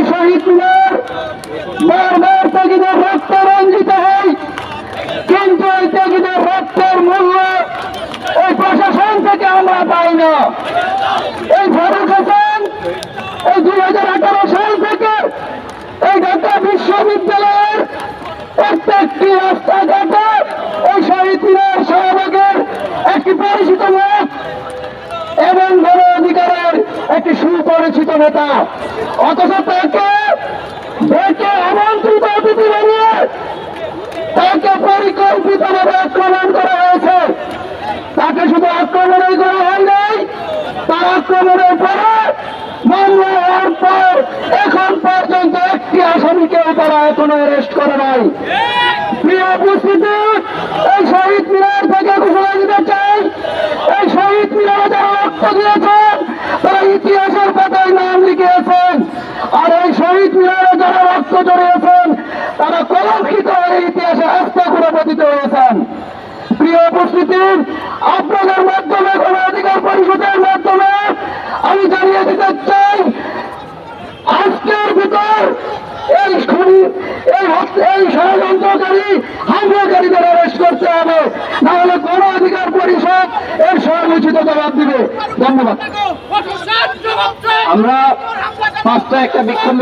এই শহীদ বারবার ত্যাগীদের রক্ত রঞ্জিত হয়। কিন্তু এই ত্যাগীদের রক্তের মূল্য ওই প্রশাসন থেকে আমরা পাই না। এই ফারুক এই দুই হাজার আঠারো সাল থেকে এই ঢাকা বিশ্ববিদ্যালয়ের প্রত্যেকটি রাস্তাঘাটে এই শহীদ মিনার সুপরিচিত নেতা। অথচ তাকে ডেকে আমন্ত্রিত অতিথি বানিয়ে তাকে পরিকল্পিতভাবে আক্রমণ করা হয়েছে। তাকে শুধু আক্রমণই করা হয় নাই, তার আক্রমণের পর এখন পর্যন্ত একটি আসামিকেও তারা এখনও অ্যারেস্ট করে নাই। প্রিয় উপস্থিতি এই শহীদ মিনার থেকে ঘোষণা দিতে চাই এই শহীদ মিনারে যারা রক্ত দিয়েছেন তারা ইতিহাসের পাতায় নাম লিখিয়েছেন আর এই শহীদ মিনারে যারা রক্ত জড়িয়েছেন তারা কলঙ্কিত হয়ে হস্তা পতিত হয়েছেন প্রিয় উপস্থিতি আপনাদের মাধ্যমে গণ অধিকার পরিষদের মাধ্যমে আমি জানিয়ে দিতে চাই আজকের ভিতর এই খুনি এই এই ষড়যন্ত্রকারী হামলাকারীদের অ্যারেস্ট করতে হবে। নাহলে গণ অধিকার পরিষদ এর সমুচিত জবাব দিবে। ধন্যবাদ। আমরা পাঁচটা একটা বিক্ষোভ